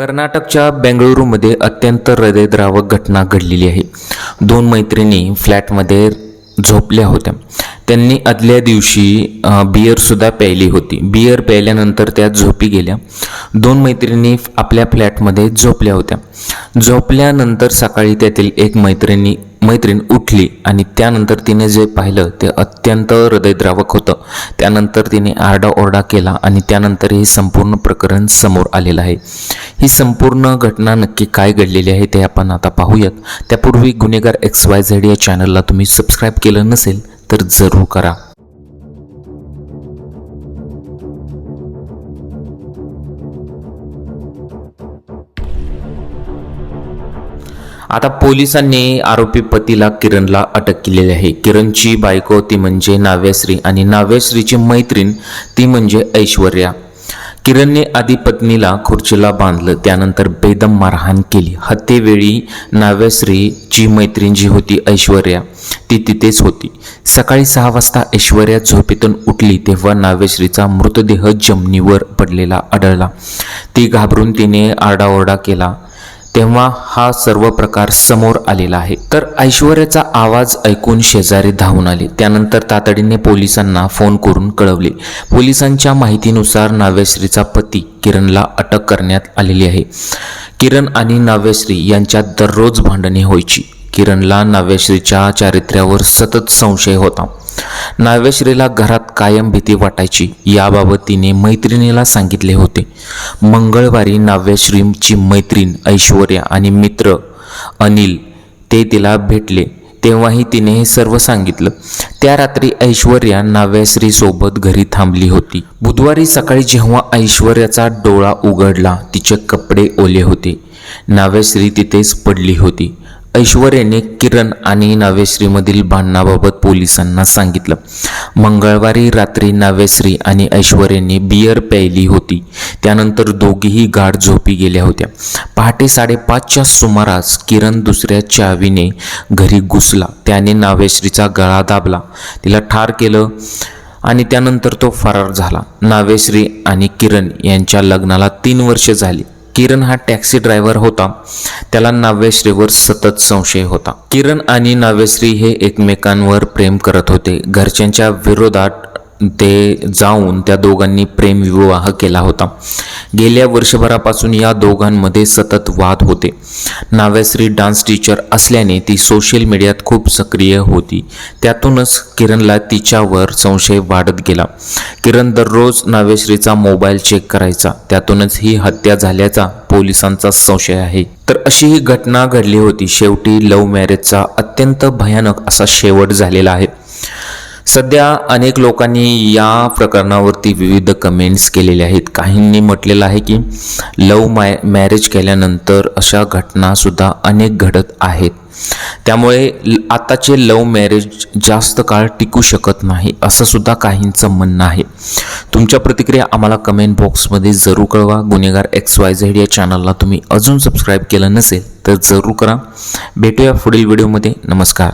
कर्नाटकच्या बेंगळुरूमध्ये अत्यंत हृदयद्रावक घटना घडलेली आहे. दोन मैत्रिणी फ्लॅटमध्ये झोपल्या होत्या. त्यांनी आदल्या दिवशी बिअरसुद्धा प्यायली होती. बिअर प्यायल्यानंतर त्या झोपी गेल्या. दोन मैत्रिणी आपल्या फ्लॅटमध्ये झोपल्या होत्या. झोपल्यानंतर सकाळी त्यातील एक मैत्रिणी मैत्रीण उठली आणि त्यानंतर तिने जे पाहिलं ते अत्यंत हृदयद्रावक होतं. त्यानंतर तिने आरडाओरडा केला आणि त्यानंतर हे संपूर्ण प्रकरण समोर आलेलं आहे. ही संपूर्ण घटना नक्की काय घडलेली आहे ते आपण आता पाहूयात. त्यापूर्वी गुन्हेगार एक्स वाय झेड या चॅनलला तुम्ही सबस्क्राईब केलं नसेल तर जरूर करा. आता पोलिसांनी आरोपी पतीला किरणला अटक केलेली आहे. किरणची बायको ती म्हणजे नाव्यश्री आणि नाव्याश्रीची मैत्रीण ती म्हणजे ऐश्वर्या. किरणने आधी पत्नीला खुर्चीला बांधलं त्यानंतर बेदम मारहाण केली. हत्येवेळी नाव्यश्रीची मैत्रीण जी होती ऐश्वर्या ती तिथेच होती. सकाळी सहा वाजता ऐश्वर्या झोपेतून उठली तेव्हा नाव्यश्रीचा मृतदेह जमिनीवर पडलेला आढळला. ती घाबरून तिने आरडाओरडा केला. तेव्हा हा सर्व प्रकार समोर आलेला आहे. तर ऐश्वर्याचा आवाज ऐकून शेजारी धावून आले. त्यानंतर तातडीने पोलिसांना फोन करून कळवले. पोलिसांच्या माहितीनुसार नाव्यश्रीचा पती किरणला अटक करण्यात आलेली आहे. किरण आणि नाव्यश्री यांच्यात दररोज भांडणे व्हायची. किरणला नाव्यश्रीच्या चारित्र्यावर सतत संशय होता. नाव्यश्रीला घरात कायम भीती वाटायची याबाबत तिने मैत्रिणीला सांगितले होते. मंगळवारी नाव्यश्रीची मैत्रीण ऐश्वर्या आणि मित्र अनिल ते तिला भेटले. तेव्हाही तिने हे सर्व सांगितलं. त्या रात्री ऐश्वर्या नाव्याश्रीसोबत घरी थांबली होती. बुधवारी सकाळी जेव्हा ऐश्वर्याचा डोळा उघडला तिचे कपडे ओले होते. नाव्यश्री तिथेच पडली होती. ऐश्वर्याने किरण आणि नावेश्रीमधील भांडणाबाबत पोलिसांना सांगितलं. मंगळवारी रात्री नावेश्री आणि ऐश्वर्याने बियर प्यायली होती. त्यानंतर दोघीही गाढ झोपी गेल्या होत्या. पहाटे साडेपाचच्या सुमारास किरण दुसऱ्या चावीने घरी घुसला. त्याने नावेश्रीचा गळा दाबला. तिला ठार केलं आणि त्यानंतर तो फरार झाला. नावेश्री आणि किरण यांच्या लग्नाला तीन वर्षे झाली. किरण हा टॅक्सी ड्रायव्हर होता. त्याला नाव्यश्रीवर सतत संशय होता. किरण आणि नाव्यश्री हे एकमेकांवर प्रेम करत होते. घरच्यांच्या विरोधात ते जाऊन त्या दोघांनी प्रेमविवाह केला होता. गेल्या वर्षभरापासून या दोघांमध्ये सतत वाद होते. नाव्याश्री डान्स टीचर असल्याने ती सोशल मीडियात खूप सक्रिय होती. त्यातूनच किरणला तिच्यावर संशय वाढत गेला. किरण दररोज नाव्याश्रीचा मोबाईल चेक करायचा. त्यातूनच ही हत्या झाल्याचा पोलिसांचा संशय आहे. तर अशी ही घटना घडली होती. शेवटी लव्ह मॅरेजचा अत्यंत भयानक असा शेवट झालेला आहे. सध्या अनेक लोकांनी या प्रकरणावरती विविध कमेंट्स केलेले आहेत. काहींनी म्हटलेलं आहे की लव माय मॅरेज केल्यानंतर अशा घटनासुद्धा अनेक घडत आहेत. त्यामुळे ल- आताचे लव मॅरेज जास्त काळ टिकू शकत नाही असं सुद्धा काहींचं म्हणणं आहे. तुमच्या प्रतिक्रिया आम्हाला कमेंट बॉक्समध्ये जरूर कळवा. गुन्हेगार एक्स वाय झेड या चॅनलला तुम्ही अजून सबस्क्राईब केलं नसेल तर जरूर करा. भेटूया पुढील व्हिडिओमध्ये नमस्कार.